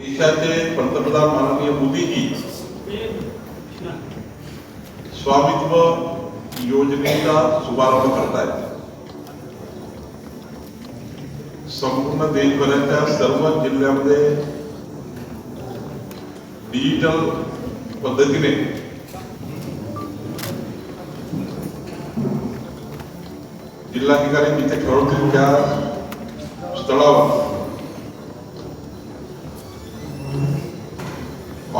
देशाचे पंतप्रधान माननीय मोदीजी स्वामित्व योजनेचा शुभारंभ करतायत. संपूर्ण देशभराच्या सर्व जिल्ह्यामध्ये डिजिटल पद्धतीने जिल्हाधिकारी तिथे ठरवतील त्या स्थळावर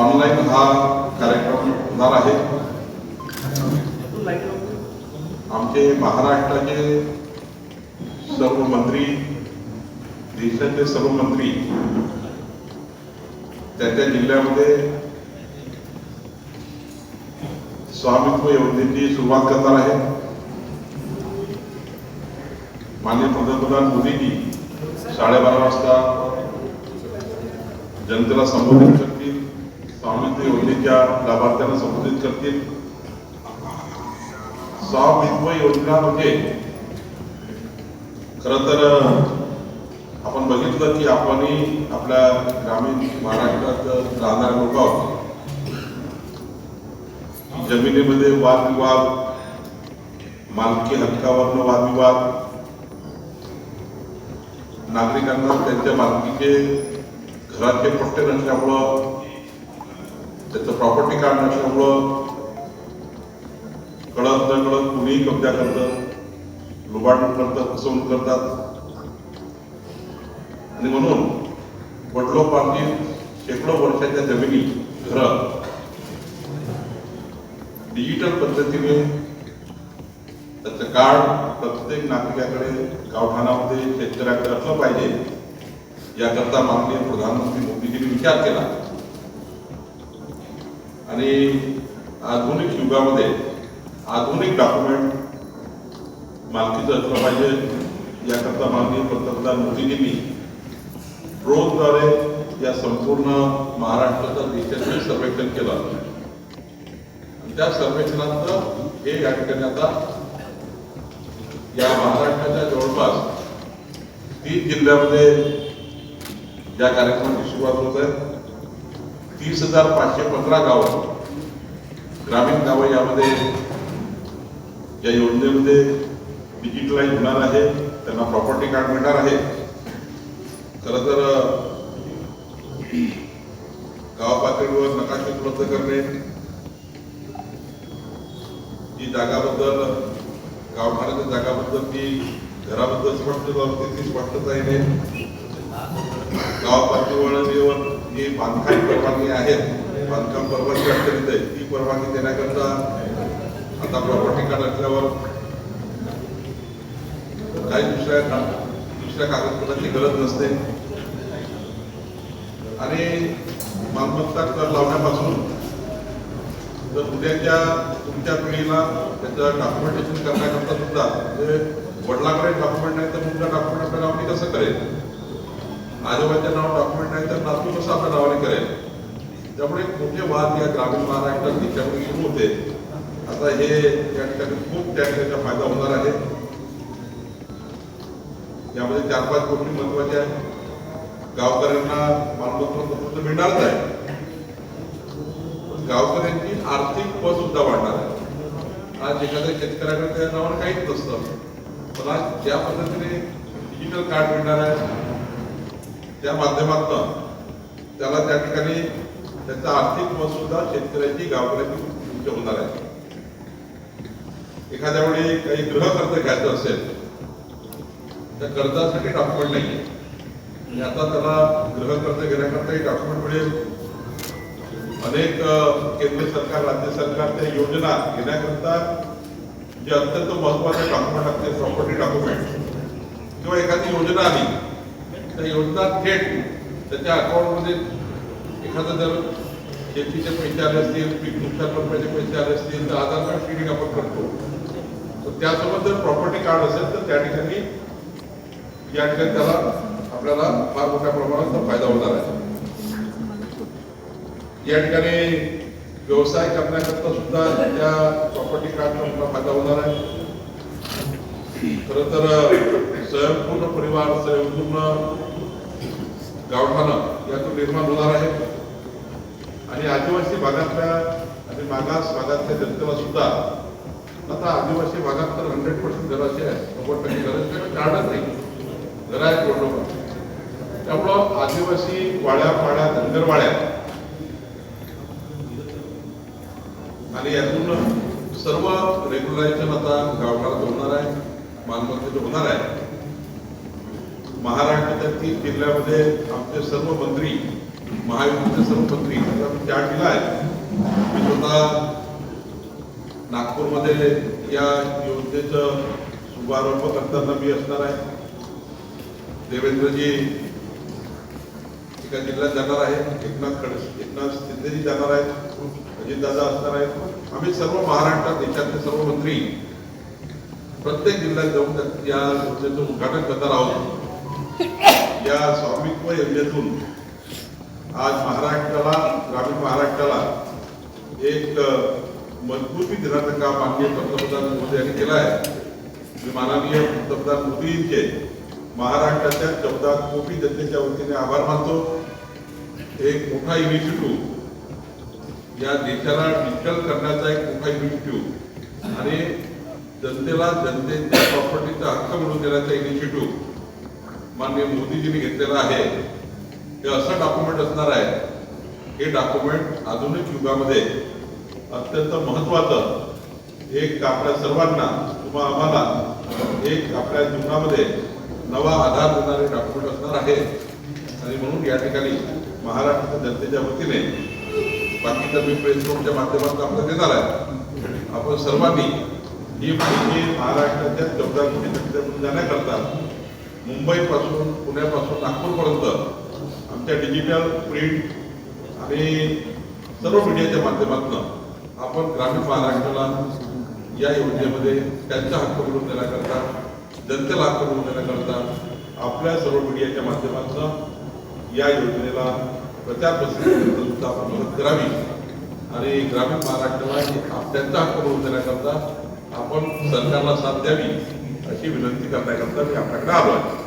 ऑनलाईन हा कार्यक्रम होणार आहे. आमचे महाराष्ट्राचे सर्व मंत्री देशाचे सर्व मंत्री त्या त्या जिल्ह्यामध्ये स्वामित्व योजनेची सुरुवात करणार आहे माननीय पंतप्रधान मोदीजी साडेबारा वाजता जनतेला संबोधित करतील स्वामित्व योजनेच्या लाभार्थ्यांना संबोधित करतील. स्वामित्व योजना म्हणजे खर तर आपण बघितलं की आपण आपल्या ग्रामीण महाराष्ट्रात राहणारे लोक आहोत. जमिनीमध्ये वादविवाद मालकी हक्कावरनं वादविवाद नागरिकांना त्यांच्या मालकीचे घराचे पट्टे नसल्यामुळं त्याचं प्रॉपर्टी कार्ड नसल्यामुळं कळत न कळत कुणीही कब्जा करत लुबाडणूक करत फसवणूक करतात. आणि म्हणून वडलोपार्जित शेकडो वर्षाच्या जमिनी घर डिजिटल पद्धतीने त्याचं कार्ड प्रत्येक नागरिकाकडे गावठाणामध्ये शेतकऱ्याकडे असलं पाहिजे याकरता माननीय प्रधानमंत्री मोदीजींनी विचार केला. आणि आधुनिक युगामध्ये आधुनिक डॉक्युमेंट मालकीचं असलं पाहिजे. याकरता माननीय पंतप्रधान मोदीजींनी ड्रोनद्वारे या संपूर्ण महाराष्ट्राचं देशाचं सर्वेक्षण केलं. त्या सर्वेक्षणात हे या ठिकाणी आता या महाराष्ट्राच्या जवळपास तीन जिल्ह्यामध्ये या कार्यक्रमाची सुरुवात होत आहे तीस हजार पाचशे पंधरा गावं. ग्रामीण गावं यामध्ये या योजनेमध्ये डिजिटलाईज होणार आहे त्यांना प्रॉपर्टी कार्ड मिळणार आहे. खरं तर गाव पातळीवर नकाशे उपलब्ध करणे ही जागाबद्दल गावठाण्याच्या जागाबद्दल ती घराबद्दल स्पष्टता होते ती स्पष्टता येणे गाव पातळीवर जी बांधकाम परवानगी आहेत बांधकाम परवानगी अडचणीत आहे ती परवानगी देण्याकरता आता प्रॉपर्टी कार्ड असल्यावर काही दुसऱ्या दुसऱ्या कागदपत्राची गरज नसते. आणि मालमत्ता कर लावण्यापासून तर उद्याच्या तुमच्या पिढीला त्याचं डॉक्युमेंटेशन करण्याकरता सुद्धा म्हणजे वडिलाकडे डॉक्युमेंट नाही तर तुमच्या डॉक्युमेंट आपल्या नावाने कसं करेल? आजोबाच्या नाव डॉक्युमेंट नाही तर नातू कसं आपल्या नावाने करेल? त्यामुळे मोठे वाद या ग्रामीण महाराष्ट्रात देशामध्ये सुरू होते. आता हे या ठिकाणी खूप त्या ठिकाणचा फायदा होणार आहे. यामध्ये चार पाच गोष्टी महत्त्वाच्या आहेत. गावकऱ्यांना मालमत्ता तत्व मिळणारच आहे गावकऱ्यांची आर्थिक पद सुद्धा वाढणार आहे. आज एखाद्या शेतकऱ्याकडे त्या नावावर काहीच नसतं. पण आज ज्या पद्धतीने डिजिटल कार्ड मिळणार आहे त्या माध्यमातून त्याला त्या ठिकाणी त्याचा आर्थिक मत सुद्धा शेतकऱ्याची गावकऱ्याची उच्च होणार आहे. एखाद्या वेळी काही गृह कर्ज घ्यायचं असेल त्या कर्जासाठी डॉक्युमेंट नाही आहे आता त्याला गृह कर्ज घेण्याकरता डॉक्युमेंट मिळेल. अनेक केंद्र सरकार राज्य सरकारच्या योजना घेण्याकरता जे अत्यंत महत्त्वाचे डॉक्युमेंट असते प्रॉपर्टी डॉक्युमेंट किंवा एखादी योजना आली त्या योजना थेट त्याच्या अकाउंटमध्ये एखादं जर शेतीचे पैसे आले असतील पीक नुकसान भरपाईचे पैसे आले असतील तर आधार कार्ड फिडिंग आपण करतो. तर त्यासोबत जर प्रॉपर्टी कार्ड असेल तर त्या ठिकाणी या ठिकाणी त्याला आपल्याला फार मोठ्या प्रमाणात फायदा होणार आहे. या ठिकाणी व्यवसाय करण्याकरता सुद्धा त्या प्रॉपर्टी कार्डचा मोठा फायदा होणार आहे. खरं तर स्वयंपूर्ण परिवार स्वयंपूर्ण गावठाणं यातून निर्माण होणार आहे. आणि आदिवासी भागातल्या आणि मागास भागातल्या जनतेला सुद्धा आता आदिवासी भागात तर हंड्रेड पर्सेंट घराचे आहे नव्वद टक्के नाही. घर आहे गोडोबा त्यामुळं आदिवासी वाड्या पाड्या धनगरवाड्या आणि यातून सर्व रेग्युलरायझेशन आता गावठाणात होणार आहे मालमत्तेचं होणार आहे. महाराष्ट्राच्या तीन जिल्ह्यामध्ये आमचे सर्व मंत्री महायुतीचे सर्व मंत्री आता जिल्हा आहेत. मी स्वतः नागपूरमध्ये या योजनेचं शुभारंभ करताना मी असणार आहे. देवेंद्रजी एका जिल्ह्यात जाणार आहे एकनाथ खडसे एकनाथ शिंदेजी जाणार आहेत. अजितदादा असणार आहेत. आम्ही सर्व महाराष्ट्रात देशातले सर्व मंत्री प्रत्येक जिल्ह्यात जाऊन या योजनेचं उद्घाटन करणार आहोत. या स्वामित्व योजनेतून आज महाराष्ट्राला ग्रामीण महाराष्ट्राला एक मजबूती देण्याचं काम माननीय पंतप्रधान मोदी यांनी केलं आहे. मी माननीय पंतप्रधान मोदींचे महाराष्ट्राच्या चौदा कोटी जनतेच्या वतीने आभार मानतो. एक मोठा इनिशिएटिव्ह या देशाला डिजिटल करण्याचा एक मोठा इनिशिएटिव्ह आणि जनतेला जनतेच्या प्रॉपर्टीचा हक्क मिळवून देण्याचा इनिशिएटिव्ह माननीय मोदीजींनी घेतलेला आहे. हे असं डॉक्युमेंट असणार आहे. हे डॉक्युमेंट आधुनिक युगामध्ये अत्यंत महत्वाचं एक आपल्या सर्वांना किंवा आम्हाला एक आपल्या जीवनामध्ये नवा आधार देणारे डॉक्युमेंट असणार आहे. आणि म्हणून या ठिकाणी महाराष्ट्राच्या जनतेच्या वतीने बाकी तर मी प्रेस माध्यमातून आपलं देणार आहे. आपण सर्वांनी ही माहिती महाराष्ट्राच्या चौदा कोटी जनतेपर्यंत जाण्याकरता मुंबईपासून पुण्यापासून नागपूरपर्यंत आमच्या डिजिटल प्रिंट आणि सर्व मीडियाच्या माध्यमातून आपण ग्रामीण महाराष्ट्राला या योजनेमध्ये त्यांचा हक्क मिळवून देण्याकरता जनतेला हक्क मिळवून देण्याकरता आपल्या सर्व मीडियाच्या माध्यमातून या योजनेला प्रचार प्रसिद्धी सुद्धा आपण मदत करावी आणि ग्रामीण महाराष्ट्राला त्यांचा हक्क मिळवून देण्याकरता आपण सरकारला साथ द्यावी अशी विनंती करण्याकरता मी आपल्याकडे आलो आहे